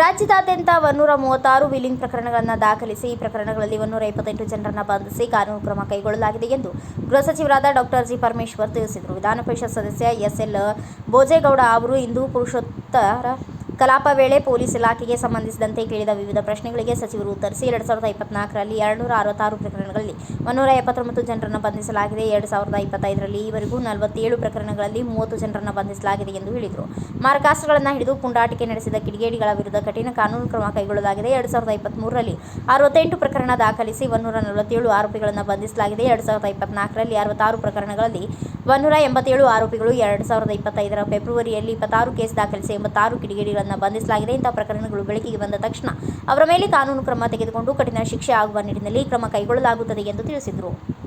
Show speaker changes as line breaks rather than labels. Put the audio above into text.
ರಾಜ್ಯದಾದ್ಯಂತ ಒನ್ನೂರ ಮೂವತ್ತಾರು ವಿಲಿಂಗ್ ಪ್ರಕರಣಗಳನ್ನು ದಾಖಲಿಸಿ, ಈ ಪ್ರಕರಣಗಳಲ್ಲಿ ಒನ್ನೂರ ಇಪ್ಪತ್ತೆಂಟು ಜನರನ್ನು ಬಂಧಿಸಿ ಕಾನೂನು ಕ್ರಮ ಕೈಗೊಳ್ಳಲಾಗಿದೆ ಎಂದು ಗೃಹ ಸಚಿವರಾದ ಡಾಕ್ಟರ್ ಜಿ ಪರಮೇಶ್ವರ್ ತಿಳಿಸಿದರು. ವಿಧಾನ ಪರಿಷತ್ ಸದಸ್ಯ ಎಸ್ಎಲ್ ಭೋಜೇಗೌಡ ಅವರು ಇಂದು ಪುರುಷೋತ್ತರ ಕಲಾಪ ವೇಳೆ ಪೊಲೀಸ್ ಇಲಾಖೆಗೆ ಸಂಬಂಧಿಸಿದಂತೆ ಕೇಳಿದ ವಿವಿಧ ಪ್ರಶ್ನೆಗಳಿಗೆ ಸಚಿವರು ಉತ್ತರಿಸಿ ಎರಡ್ ಸಾವಿರದ ಇಪ್ಪತ್ನಾಲ್ಕರಲ್ಲಿ ಎರಡುನೂರ ಅರವತ್ತಾರು ಪ್ರಕರಣಗಳಲ್ಲಿ ಒನ್ನೂರ ಎಪ್ಪತ್ತೊಂಬತ್ತು ಜನರನ್ನು ಬಂಧಿಸಲಾಗಿದೆ. ಎರಡ್ ಸಾವಿರದ ಇಪ್ಪತ್ತೈದರಲ್ಲಿ ಈವರೆಗೂ ನಲವತ್ತೇಳು ಪ್ರಕರಣಗಳಲ್ಲಿ ಮೂವತ್ತು ಜನರನ್ನು ಬಂಧಿಸಲಾಗಿದೆ ಎಂದು ಹೇಳಿದರು. ಮಾರಕಾಸ್ತ್ರಗಳನ್ನು ಹಿಡಿದು ಪುಂಡಾಟಿಕೆ ನಡೆಸಿದ ಕಿಡಿಗೇಡಿಗಳ ವಿರುದ್ಧ ಕಠಿಣ ಕಾನೂನು ಕ್ರಮ ಕೈಗೊಳ್ಳಲಾಗಿದೆ. ಎರಡ್ ಸಾವಿರದ ಇಪ್ಪತ್ತ್ಮೂರರಲ್ಲಿ ಅರವತ್ತೆಂಟು ಪ್ರಕರಣ ದಾಖಲಿಸಿ ಒನ್ನೂರ ನಲವತ್ತೇಳು ಆರೋಪಿಗಳನ್ನು ಬಂಧಿಸಲಾಗಿದೆ. ಎರಡು ಸಾವಿರದ ಇಪ್ಪತ್ನಾಲ್ಕರಲ್ಲಿ ಅರವತ್ತಾರು ಪ್ರಕರಣಗಳಲ್ಲಿ ಒನ್ನೂರ ಎಂಬತ್ತೇಳು ಆರೋಪಿಗಳು, ಎರಡು ಸಾವಿರದ ಇಪ್ಪತ್ತೈದರ ಫೆಬ್ರವರಿಯಲ್ಲಿ ಇಪ್ಪತ್ತಾರು ಕೇಸ್ ದಾಖಲಿಸಿ ಎಂಬತ್ತಾರು ಕಿಡಿಗೇಡಿಗಳನ್ನು ಬಂಧಿಸಲಾಗಿದೆ. ಇಂತಹ ಪ್ರಕರಣಗಳು ಬೆಳಕಿಗೆ ಬಂದ ತಕ್ಷಣ ಅವರ ಮೇಲೆ ಕಾನೂನು ಕ್ರಮ ತೆಗೆದುಕೊಂಡು ಕಠಿಣ ಶಿಕ್ಷೆ ಆಗುವ ನಿಟ್ಟಿನಲ್ಲಿ ಕ್ರಮ ಕೈಗೊಳ್ಳಲಾಗುತ್ತದೆ ಎಂದು ತಿಳಿಸಿದರು.